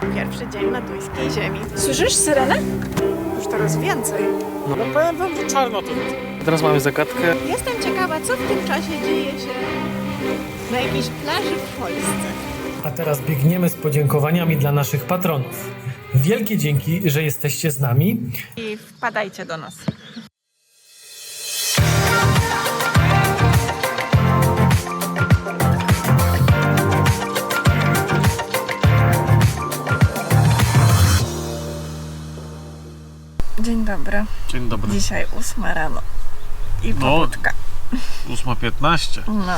Pierwszy dzień na duńskiej ziemi. Słyszysz syrenę? Już teraz więcej. No, no powiem wam, że czarno to jest. Teraz mamy zagadkę. Jestem ciekawa, co w tym czasie dzieje się na jakiejś plaży w Polsce. A teraz biegniemy z podziękowaniami dla naszych patronów. Wielkie dzięki, że jesteście z nami. I wpadajcie do nas. Dobry. Dzień dobry. Dzisiaj ósma rano. I No. pobudka. 8.15. No,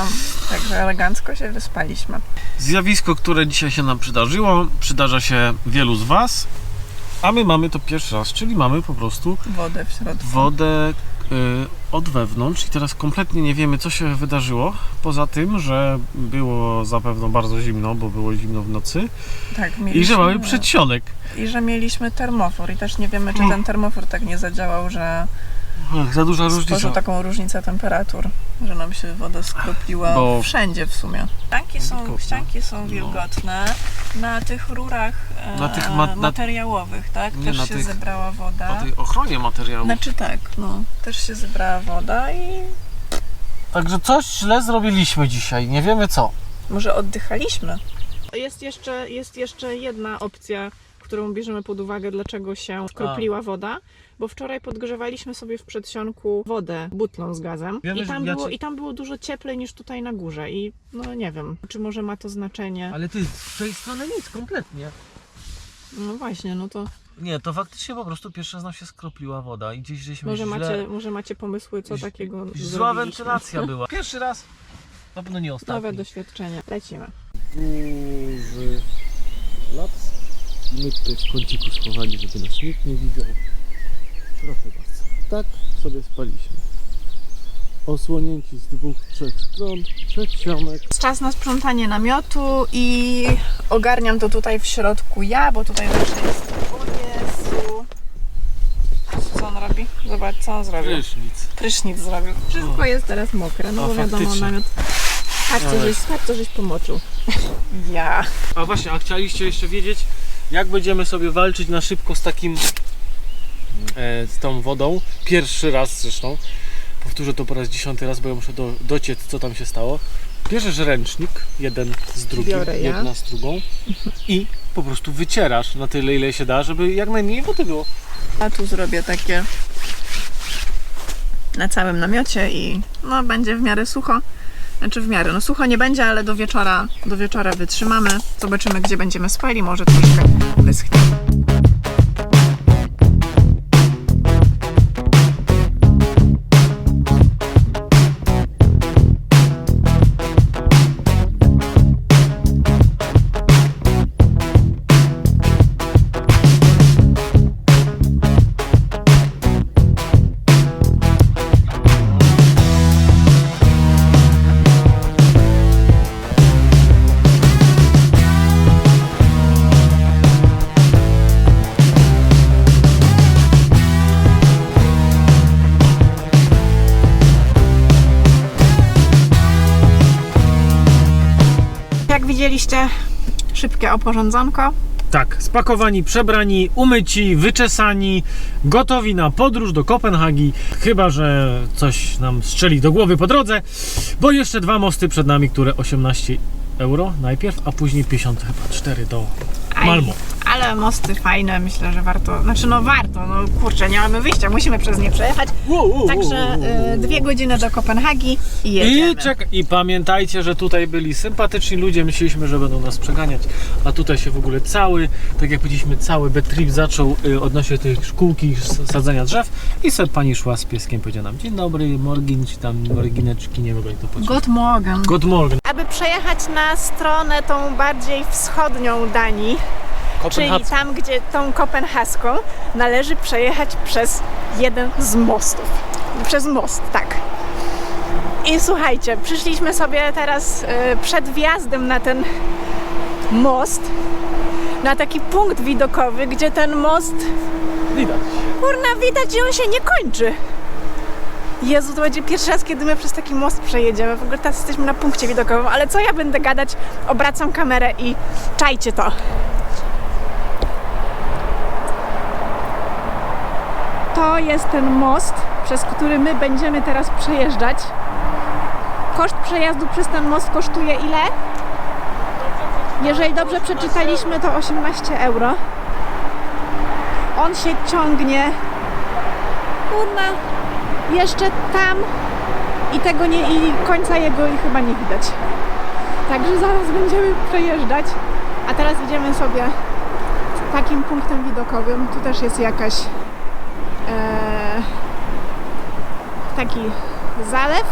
także elegancko się wyspaliśmy. Zjawisko, które dzisiaj się nam przydarzyło, przydarza się wielu z Was, a my mamy to pierwszy raz, czyli mamy po prostu Wodę w środku. wodę y, od wewnątrz i teraz kompletnie nie wiemy, co się wydarzyło. Poza tym, że było zapewne bardzo zimno, bo było zimno w nocy Tak, i mieliśmy, że mamy przedsionek. I że mieliśmy termofor i też nie wiemy, czy ten termofor tak nie zadziałał, że Ach, za duża stworzył różnica. taką różnicę temperatur, że nam się woda skropliła Bo- wszędzie w sumie. Ścianki są, Wilgotne. ścianki są No. wilgotne. Na tych rurach e, Na tych ma- na- materiałowych, tak? Nie, też na się tych- zebrała woda. O tej ochronie materiału. Znaczy tak, no. Też się zebrała woda i Także coś źle zrobiliśmy dzisiaj, nie wiemy co. może oddychaliśmy. Jest jeszcze, jest jeszcze jedna opcja, którą bierzemy pod uwagę, dlaczego się skropliła woda. Bo wczoraj podgrzewaliśmy sobie w przedsionku wodę butlą z gazem Wiemy, i, tam ja było, ci- i tam było dużo cieplej niż tutaj na górze i no nie wiem, czy może ma to znaczenie. Ale ty, z tej strony nic, kompletnie. No właśnie, no to Nie, to faktycznie po prostu pierwszy raz nam się skropliła woda i gdzieś żeśmy może źle... macie, może macie pomysły, co ź- takiego Zła zrobiliśmy. wentylacja była. Pierwszy raz, na pewno nie ostatni. Nowe doświadczenie. Lecimy. duży. I my tutaj w kąciku schowani, żeby nas nikt nie widział. Proszę bardzo. Tak sobie spaliśmy. Osłonięci z dwóch, trzech stron, przedsionek. Czas na sprzątanie namiotu i ogarniam to tutaj w środku ja, bo tutaj zawsze jest o Jezu. Co on robi? Zobacz, co on zrobił. Prysznic. Prysznic zrobił. Wszystko jest teraz mokre, no O, bo wiadomo, faktycznie. namiot... Ale- żeś, co żeś pomoczył. Ja. A właśnie, a chcieliście jeszcze wiedzieć, jak będziemy sobie walczyć na szybko z takim, z tą wodą. Pierwszy raz zresztą. Powtórzę to po raz dziesiąty raz, bo ja muszę do, dociec, co tam się stało. Bierzesz ręcznik, jeden z drugim, Biorę ja. jedna z drugą i po prostu wycierasz na tyle, ile się da, żeby jak najmniej wody było. A tu zrobię takie na całym namiocie i no będzie w miarę sucho. Znaczy w miarę, no sucho nie będzie, ale do wieczora, do wieczora wytrzymamy. Zobaczymy, gdzie będziemy spali, może troszkę wyschnie. Widzieliście, szybkie oporządzonko. Tak, spakowani, przebrani, umyci, wyczesani, gotowi na podróż do Kopenhagi. Chyba, że coś nam strzeli do głowy po drodze, bo jeszcze dwa mosty przed nami, które 18 euro najpierw, a później 50 chyba 4 do Malmo. Ale mosty fajne, myślę, że warto. Znaczy, no warto, no kurczę, nie mamy wyjścia, musimy przez nie przejechać. Także y, dwie godziny do Kopenhagi i jedziemy. I, czek- I pamiętajcie, że tutaj byli sympatyczni ludzie, myśleliśmy, że będą nas przeganiać, a tutaj się w ogóle cały, tak jak powiedzieliśmy, cały betrip zaczął y, odnośnie tej szkółki s- sadzenia drzew i sobie pani szła z pieskiem, powiedziała nam dzień dobry, morgin, czy tam morgineczki, nie wiem jak to powiedzieć. God morgen. Good morning. Aby przejechać na stronę tą bardziej wschodnią Danii, czyli tam, gdzie tą kopenhaską, należy przejechać przez jeden z mostów. Przez most, tak. I słuchajcie, przyszliśmy sobie teraz y, przed wjazdem na ten most, na taki punkt widokowy, gdzie ten most, Widać. kurna, widać, że on się nie kończy. Jezu, to będzie pierwszy raz, kiedy my przez taki most przejedziemy. W ogóle teraz jesteśmy na punkcie widokowym, ale co ja będę gadać? Obracam kamerę i czajcie to. To jest ten most, przez który my będziemy teraz przejeżdżać. Koszt przejazdu przez ten most kosztuje ile? Jeżeli dobrze przeczytaliśmy, to 18 euro. On się ciągnie kurna jeszcze tam i tego nie i końca jego chyba nie widać. Także zaraz będziemy przejeżdżać. A teraz idziemy sobie takim punktem widokowym. Tu też jest jakaś taki zalew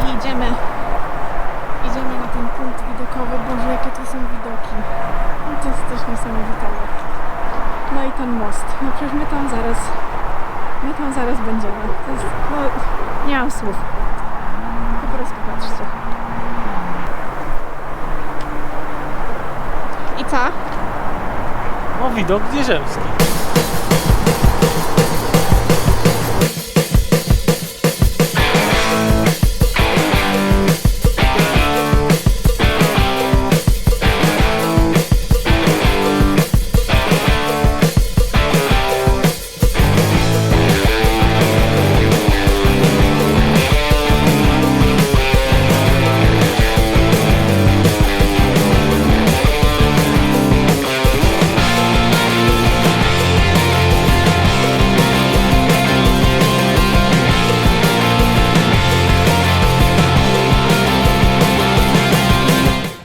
i idziemy idziemy na ten punkt widokowy. Boże, jakie to są widoki. No to jest coś niesamowitego. No i ten most. No przecież my tam zaraz my tam zaraz będziemy. To jest, no, nie mam słów. Po prostu patrzcie. I co? No widok nieziemski.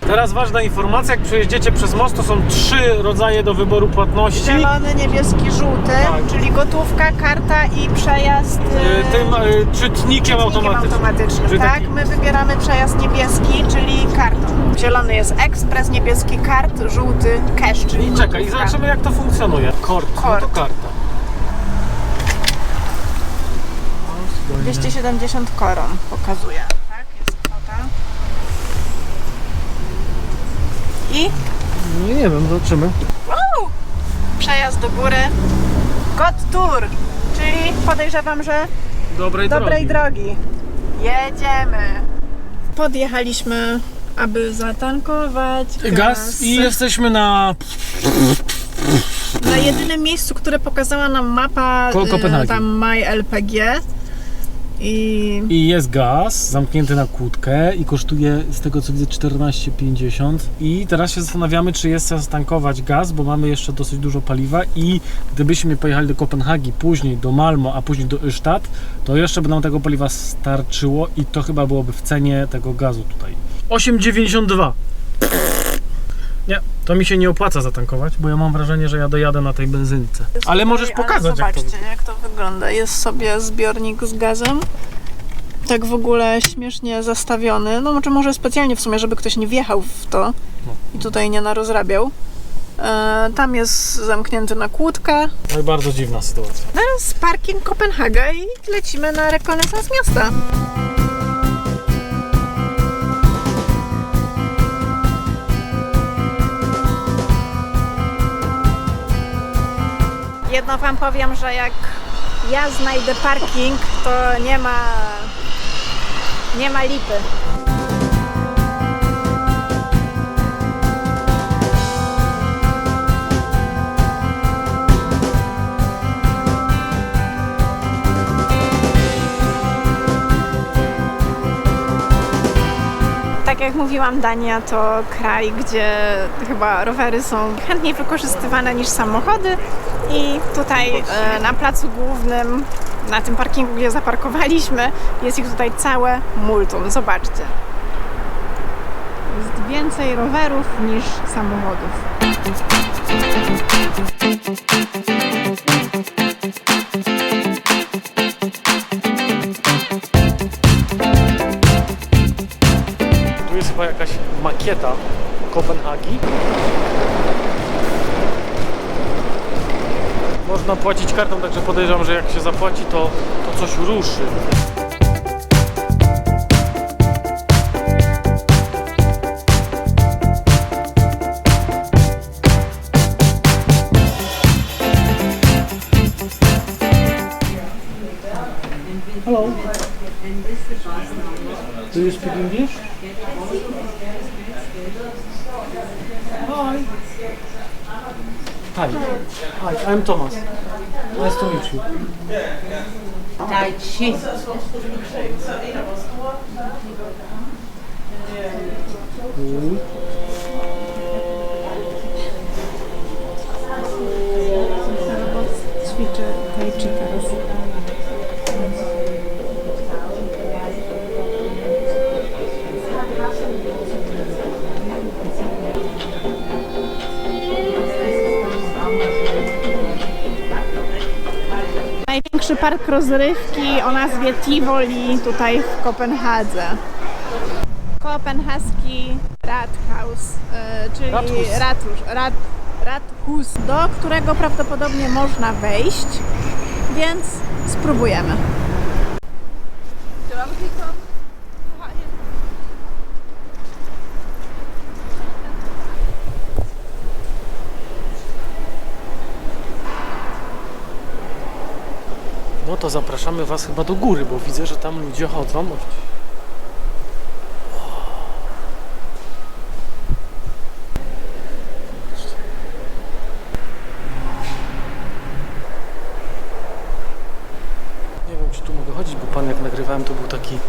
Teraz ważna informacja, jak przejeździecie przez most, to są trzy rodzaje do wyboru płatności. Zielony, niebieski, żółty, Tak. czyli gotówka, karta i przejazd Y, e, Tym y, czytnikiem automatycznym. automatycznym. Czyli tak, taki- my wybieramy przejazd niebieski, czyli kartą. Zielony jest ekspres, niebieski kart, żółty cash, czyli I czekaj, i gotówka. zobaczymy jak to funkcjonuje. Kort, no to Kort. karta. 270 koron pokazuje. I No nie wiem, zobaczymy. Przejazd do góry. God Tour, czyli podejrzewam, że Dobrej, dobrej drogi. drogi. Jedziemy. Podjechaliśmy, aby zatankować gaz. Gaz i jesteśmy na Na jedynym miejscu, które pokazała nam mapa, y, Kopenhagi. tam MyLPG. I I jest gaz zamknięty na kłódkę i kosztuje z tego co widzę 14,50 i teraz się zastanawiamy czy jest sens tankować gaz, bo mamy jeszcze dosyć dużo paliwa. I gdybyśmy pojechali do Kopenhagi, później do Malmo, a później do Ystad, to jeszcze by nam tego paliwa starczyło i to chyba byłoby w cenie tego gazu tutaj. 8,92 nie, to mi się nie opłaca zatankować, bo ja mam wrażenie, że ja dojadę na tej benzynce. Ale możesz pokazać jak to zobaczcie, jak to wygląda. Jest sobie zbiornik z gazem. Tak w ogóle śmiesznie zastawiony. No czy może specjalnie w sumie, żeby ktoś nie wjechał w to i tutaj nie narozrabiał. E, tam jest zamknięty na kłódkę. No i bardzo dziwna sytuacja. Teraz parking Kopenhaga i lecimy na rekonesans miasta. Jedno wam powiem, że jak ja znajdę parking, to nie ma nie ma lipy. Tak jak mówiłam, Dania to kraj, gdzie chyba rowery są chętniej wykorzystywane niż samochody i tutaj e, na placu głównym, na tym parkingu, gdzie zaparkowaliśmy, jest ich tutaj całe multum. Zobaczcie. Jest więcej rowerów niż samochodów. Tu jest chyba jakaś makieta Kopenhagi. Można płacić kartą, także podejrzewam, że jak się zapłaci, to, to coś ruszy. Hello. Do you speak English? Hi. Hi. Hi, I'm Thomas. Nice to meet you. Tai Chi. Ćwiczę tai chi teraz. Największy park rozrywki o nazwie Tivoli tutaj w Kopenhadze. Kopenhaski Rathaus, e, czyli Rathus. ratusz, rat, Rathus, do którego prawdopodobnie można wejść, więc spróbujemy. Zapraszamy Was chyba do góry, bo widzę, że tam ludzie chodzą. Nie wiem, czy tu mogę chodzić, bo pan jak nagrywałem, to był taki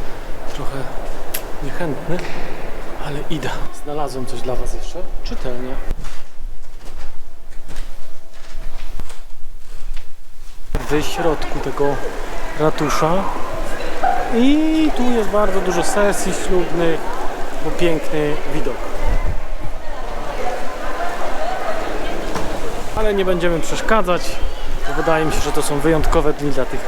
trochę niechętny, ale idę. Znalazłem coś dla Was jeszcze. Czytelnia. w środku tego ratusza i tu jest bardzo dużo sesji ślubnych, bo piękny widok. Ale nie będziemy przeszkadzać, bo wydaje mi się, że to są wyjątkowe dni dla tych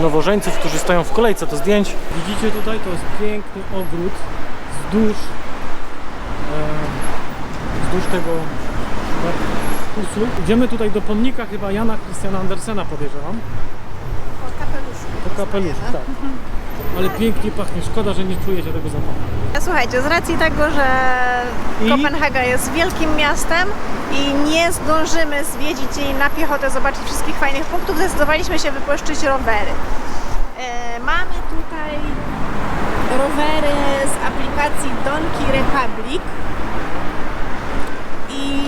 nowożeńców, którzy stoją w kolejce do zdjęć. Widzicie tutaj, to jest piękny ogród wzdłuż, e, wzdłuż tego kursu. Idziemy tutaj do pomnika chyba Jana Christiana Andersena podejrzewam. Kapeluszu. Tak. Ale pięknie pachnie, szkoda, że nie czujecie tego zapachu. Słuchajcie, z racji tego, że I? Kopenhaga jest wielkim miastem i nie zdążymy zwiedzić jej na piechotę, zobaczyć wszystkich fajnych punktów, zdecydowaliśmy się wypuszczyć rowery. E, mamy tutaj rowery z aplikacji Donkey Republic i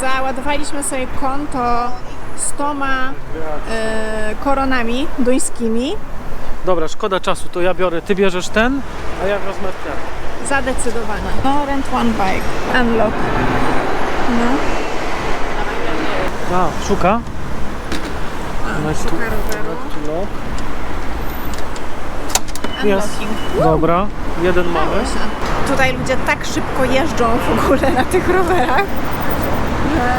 załadowaliśmy sobie konto z toma e, koronami duńskimi. Dobra, szkoda czasu, to ja biorę, ty bierzesz ten, a ja wezmę ten. Zadecydowane. No, rent one bike. Unlock. No. A, szuka. To- Szuka roweru. Jest. Dobra, jeden mamy. Tutaj ludzie tak szybko jeżdżą w ogóle na tych rowerach, że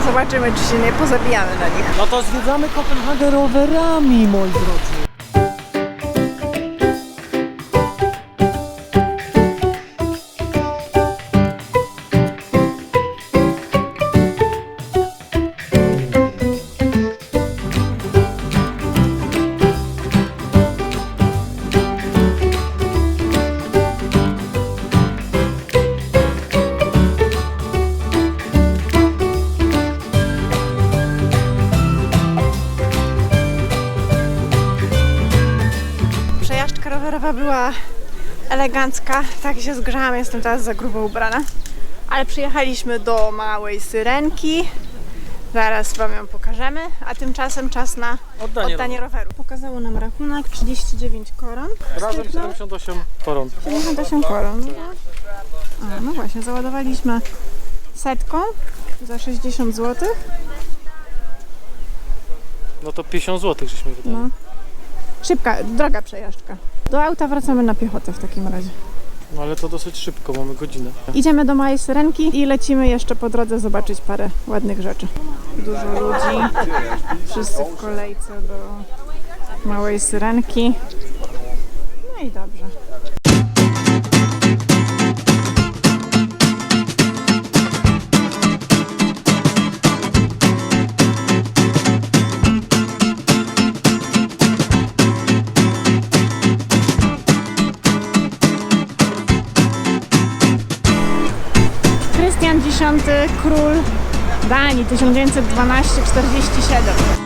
zobaczymy, czy się nie pozabijamy na nich. No to zwiedzamy Kopenhagę rowerami, moi drodzy. Była elegancka, tak się zgrzałam, jestem teraz za grubo ubrana. Ale przyjechaliśmy do małej syrenki. Zaraz Wam ją pokażemy, a tymczasem czas na Oddanie oddanie roweru. Pokazało nam rachunek 39 koron. Razem Sztywno. 78 koron. 78 koron. No. A, no właśnie, załadowaliśmy setką za 60 zł. No to 50 zł żeśmy wydali. No. Szybka, droga przejażdżka. Do auta wracamy na piechotę w takim razie. No ale to dosyć szybko, mamy godzinę. Idziemy do Małej Syrenki i lecimy jeszcze po drodze zobaczyć parę ładnych rzeczy. Dużo ludzi, wszyscy w kolejce do Małej Syrenki. No i dobrze. Krystian X, król Danii 1912-47.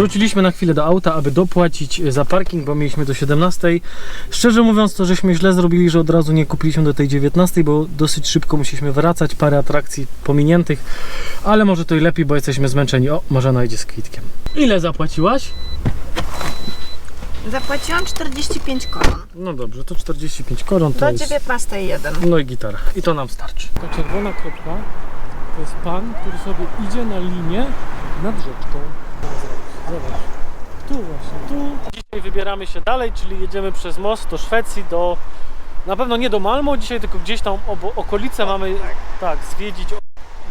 Wróciliśmy na chwilę do auta, aby dopłacić za parking, bo mieliśmy do 17. Szczerze mówiąc, to żeśmy źle zrobili, że od razu nie kupiliśmy do tej 19, bo dosyć szybko musieliśmy wracać, parę atrakcji pominiętych, ale może to i lepiej, bo jesteśmy zmęczeni. O, Marzena idzie z kwitkiem. Ile zapłaciłaś? Zapłaciłam 45 koron. No dobrze, to 45 koron to Do jest... 19.01. No i gitara. I to nam starczy. Ta czerwona kropka to jest pan, który sobie idzie na linię nad rzeczką. Zobacz. Tu właśnie, tu. Dzisiaj wybieramy się dalej, czyli jedziemy przez most do Szwecji, do... Na pewno nie do Malmo dzisiaj, tylko gdzieś tam okolice mamy tak, zwiedzić.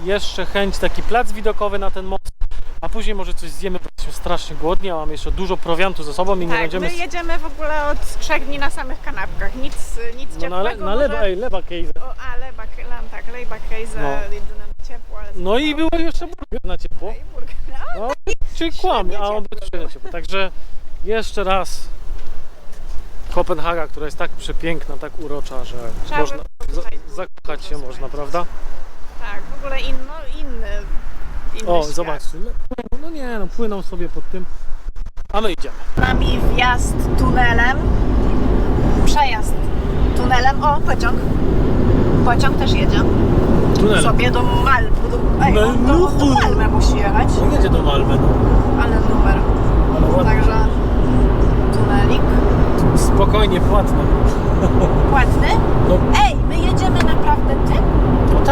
Jeszcze chęć, taki plac widokowy na ten most, a później może coś zjemy, bo jesteśmy strasznie głodni, a mamy jeszcze dużo prowiantu ze sobą i nie Tak, będziemy... my jedziemy w ogóle od trzech dni na samych kanapkach. Nic, nic no, na, le, ciepłego. na może- ej, lewa case. O, a leba, lam, tak, lejba kejza, No. jedyne ciepło, ale... No i było jeszcze burger na ciepło. I burger. No, No, czyli kłamie, a on był średnio ciepły. Także jeszcze raz Kopenhaga, która jest tak przepiękna, tak urocza, że Trzeba można za, zakochać się można, prawda? tak, w ogóle inno, inny, inny O, świat. zobaczcie. płyną- No nie, no płyną sobie pod tym, a my idziemy. nami wjazd tunelem, przejazd tunelem, o pociąg, pociąg też jedzie Tunel. sobie do Malmy, do, ej, on do, do Malmy musi jechać, No jedzie do Malmö, no. ale numer, Ale ładnie. także tunelik, Spokojnie, płatne. płatny, No, ej, my jedziemy naprawdę tym?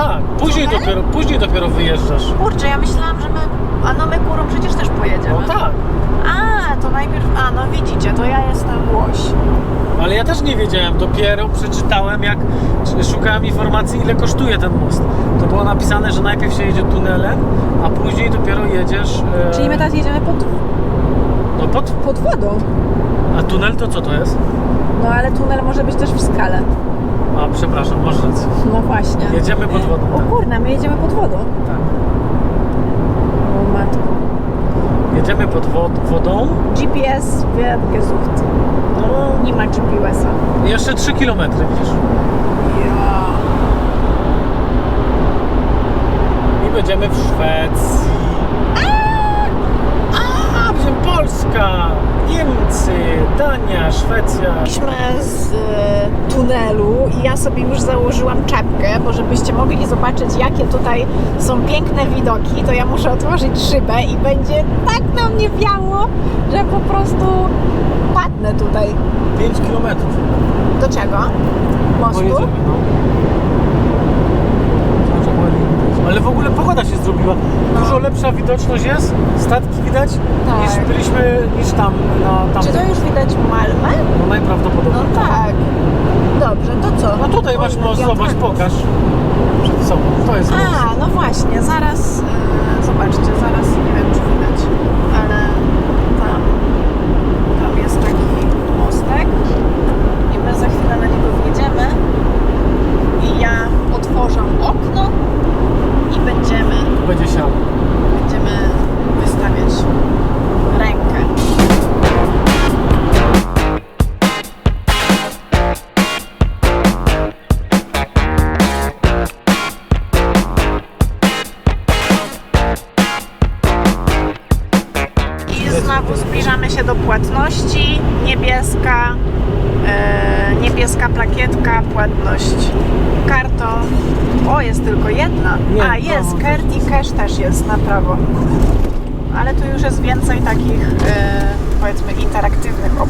Tak, później dopiero, później dopiero wyjeżdżasz. Kurczę, ja myślałam, że my, a no my górą przecież też pojedziemy. No tak, A, to najpierw, a no widzicie, to ja jestem łoś. ale ja też nie wiedziałem, dopiero przeczytałem jak szukałem informacji ile kosztuje ten most. To było napisane, że najpierw się jedzie tunelem, a później dopiero jedziesz... e, Czyli my teraz jedziemy pod, No pod... pod wodą. A tunel to co to jest? No ale tunel może być też w skale. A przepraszam, masz rację. No właśnie. Jedziemy pod wodą. O kurna, my jedziemy pod wodą. Tak. O matko. Jedziemy pod wod- wodą. GPS wird gesucht. No, Nie ma GPS-a. jeszcze 3 km widzisz. Ja. I będziemy w Szwecji. A, będziemy Polska, Niemcy, Dania, Szwecja. Byliśmy z e, tunelu i ja sobie już założyłam czapkę, bo żebyście mogli zobaczyć, jakie tutaj są piękne widoki, to ja muszę otworzyć szybę i będzie tak na mnie wiało, że po prostu padnę tutaj. 5 km. Do czego? Mostu? Pojedziemy, no. Zobacz, jak ładnie widać. Ale w ogóle pogoda się zrobiła. Dużo lepsza widoczność jest, statki widać Tak. niż byliśmy niż tam na tam. Czy to już widać Malmę? No najprawdopodobniej. No tak. Dobrze, to co? No tutaj masz ja zobacz, pokaż. Przed sobą. To jest most. A, no właśnie, zaraz, e,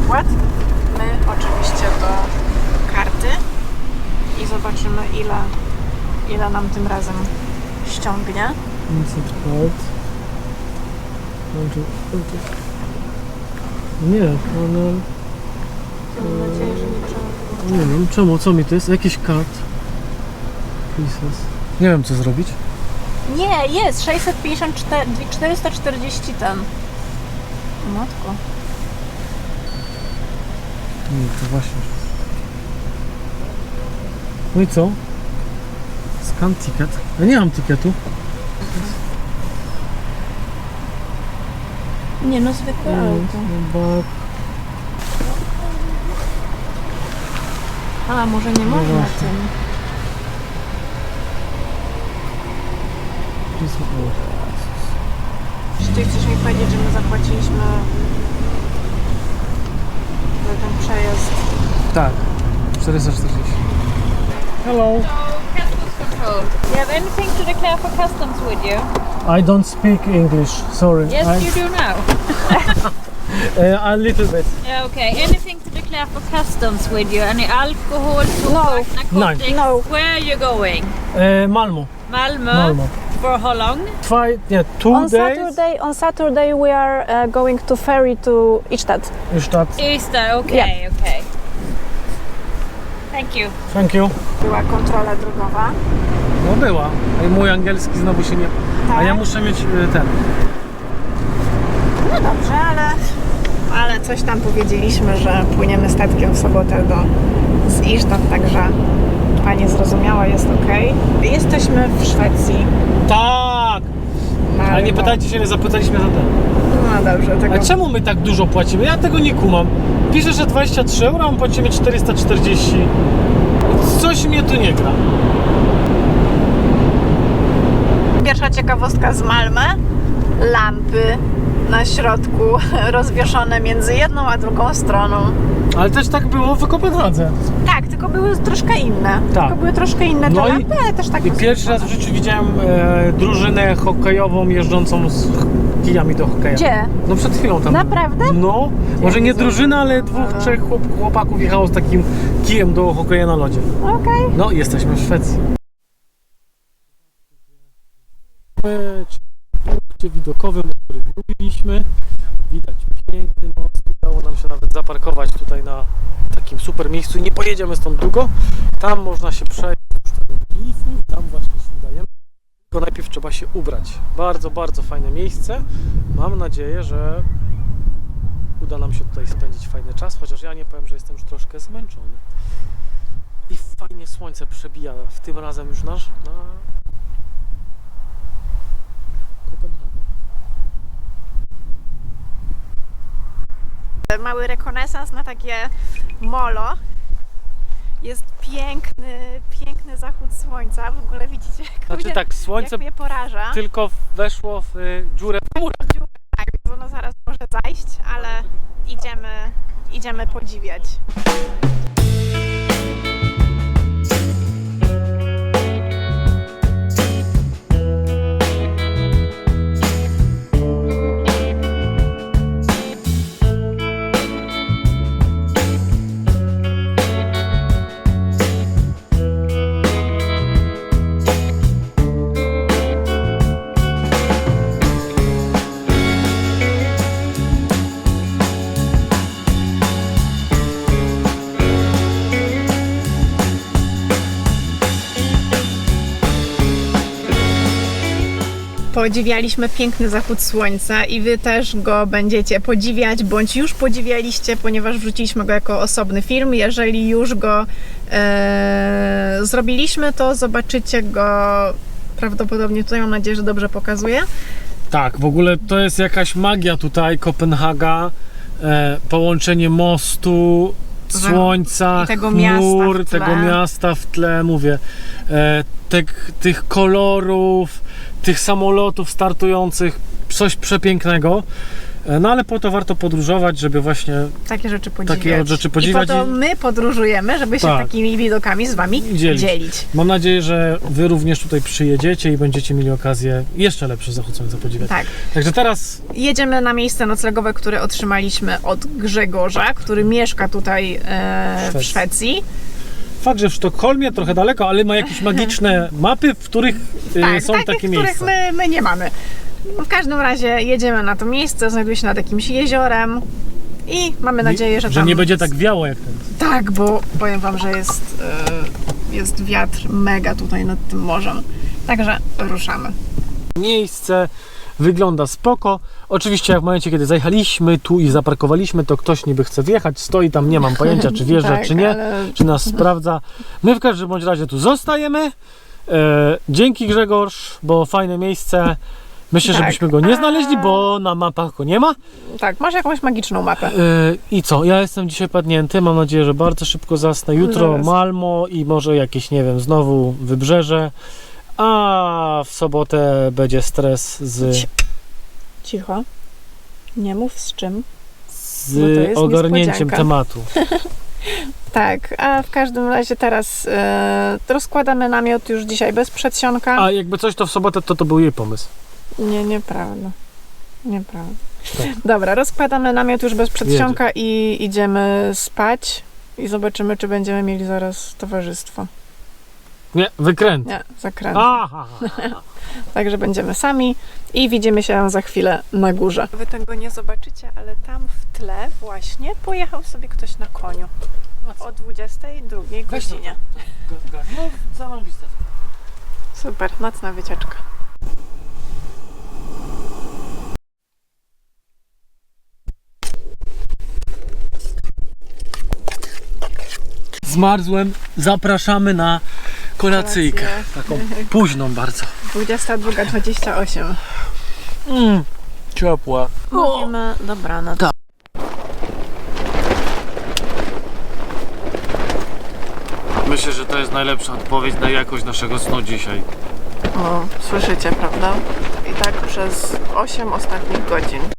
opłat. My oczywiście do karty i zobaczymy ile, ile nam tym razem ściągnie. Insert card. Nie, one... Mam nadzieję, że nie trzeba. Nie wiem, czemu, co mi to jest? Jakiś kart. Pieces. Nie wiem co zrobić. Nie, jest 654, 440 ten. Matko. Nie, to właśnie. No i co? Scan ticket. Ja nie mam ticketu. Nie no, zwykłe auto. Back. A, może nie można właśnie. tym. Czy ty chcesz mi powiedzieć, że my zapłaciliśmy za ten przejazd? Tak, 440. Hello. Customs control. Do you have anything to declare for customs with you? I don't speak English, sorry. Yes, I, you do now. uh, a little bit. Yeah, okay. Anything to declare for customs with you? Any alcohol, No. tobak, narcotics? No. Where are you going? Uh, Malmo. Malmö. Malmo. For how long? Five, yeah, two On days. Saturday, on Saturday we are uh, going to ferry to Istad. Stadt. Easter. Okay, okay. Thank you. Thank you. Była kontrola drogowa. No była. I mój angielski znowu się nie... A ja muszę mieć y, ten. No dobrze, ale, ale coś tam powiedzieliśmy, że płyniemy statkiem w sobotę do z Istad, także Pani zrozumiała, jest ok. Jesteśmy w Szwecji. Tak! Ale nie pytajcie się, ile zapytaliśmy za ten. No dobrze, tego... A czemu my tak dużo płacimy? Ja tego nie kumam. Pisze, że 23 euro, a my płacimy 440. Coś mnie tu nie gra. Pierwsza ciekawostka z Malmę. Lampy na środku rozwieszone między jedną a drugą stroną. Ale też tak było w Kopenhadze. Tak, tylko były troszkę inne. Tak. Tylko były troszkę inne No lampy, ale też tak I pierwszy raz w życiu widziałem e, drużynę hokejową jeżdżącą z kijami do hokeja. Gdzie? No przed chwilą tam. Naprawdę? No, może nie drużyna, ale dwóch, trzech chłop, chłopaków jechało z takim kijem do hokeja na lodzie. Okej. No, jesteśmy w Szwecji. W punkcie widokowym, o którym mówiliśmy, widać piękny most. Udało nam się nawet zaparkować tutaj na takim super miejscu i nie pojedziemy stąd długo. Tam można się przejść do tam właśnie się udajemy. Tylko najpierw trzeba się ubrać. Bardzo, bardzo fajne miejsce. Mam nadzieję, że uda nam się tutaj spędzić fajny czas, chociaż ja nie powiem, że jestem już troszkę zmęczony. I fajnie słońce przebija w tym razem już nasz na. Mały rekonesans na takie molo. Jest piękny, piękny zachód słońca. W ogóle widzicie, jak, Znaczy mnie, tak, słońce jak mnie poraża. tylko weszło w y, dziurę w murach. Tak, więc ono zaraz może zajść, ale idziemy, idziemy podziwiać. Podziwialiśmy piękny zachód słońca i Wy też go będziecie podziwiać, bądź już podziwialiście, ponieważ wrzuciliśmy go jako osobny film. Jeżeli już go e, zrobiliśmy, to zobaczycie go prawdopodobnie tutaj. Mam nadzieję, że dobrze pokazuję. Tak, w ogóle to jest jakaś magia tutaj, Kopenhaga. E, połączenie mostu, słońca, i tego chmur, miasta w tle. tego miasta w tle, mówię. E, tych, tych kolorów, tych samolotów startujących, coś przepięknego. E, no ale po to warto podróżować, żeby właśnie Takie rzeczy podziwiać. Takie rzeczy podziwiać I po to my podróżujemy, żeby się Tak. takimi widokami z Wami Dzielić. dzielić. Mam nadzieję, że Wy również tutaj przyjedziecie i będziecie mieli okazję jeszcze lepszy zachód słońca podziwiać. Tak. Także teraz Jedziemy na miejsce noclegowe, które otrzymaliśmy od Grzegorza, który mieszka tutaj e, w Szwecji. Szwecji. fakt, że w Sztokholmie trochę daleko, ale ma jakieś magiczne mapy, w których y, Tak, są takie których miejsca. my, my nie mamy. W każdym razie jedziemy na to miejsce, znajduje się nad jakimś jeziorem i mamy nadzieję, że, że tam... nie będzie tak wiało jak ten. Tak, bo powiem Wam, że jest, e, jest wiatr mega tutaj nad tym morzem. Także ruszamy. Miejsce wygląda spoko. Oczywiście jak w momencie, kiedy zajechaliśmy tu i zaparkowaliśmy, to ktoś niby chce wjechać, stoi tam, nie mam pojęcia, czy wjeżdża, Tak, czy nie, ale- czy nas sprawdza. My w każdym bądź razie tu zostajemy. E, dzięki Grzegorz, bo fajne miejsce. Myślę, Tak. żebyśmy go nie znaleźli, bo na mapach go nie ma. Tak, masz jakąś magiczną mapę. E, I co? Ja jestem dzisiaj padnięty. Mam nadzieję, że bardzo szybko zasnę. Jutro Zaraz. Malmo i może jakieś, nie wiem, znowu wybrzeże. A w sobotę będzie stres z Cicho. Nie mów z czym. Z Bo to jest ogarnięciem niespodzianka. tematu. Tak, a w każdym razie teraz e, rozkładamy namiot już dzisiaj bez przedsionka. A jakby coś, to w sobotę to to był jej pomysł. Nie, nieprawda. Nieprawda. Tak. Dobra, rozkładamy namiot już bez przedsionka i idziemy spać i zobaczymy, czy będziemy mieli zaraz towarzystwo. Nie, wykręt. Nie, zakręt. Aha. Także będziemy sami i widzimy się za chwilę na górze. Wy tego nie zobaczycie, ale tam w tle właśnie pojechał sobie ktoś na koniu o 22 godzinie. No. Super, nocna wycieczka. Zmarzłem, zapraszamy na kolacyjkę. Taką późną bardzo. 22.28. Mm, ciepła. Mówimy dobranoc. Myślę, że to jest najlepsza odpowiedź na jakość naszego snu dzisiaj. O, słyszycie, prawda? I tak przez 8 ostatnich godzin.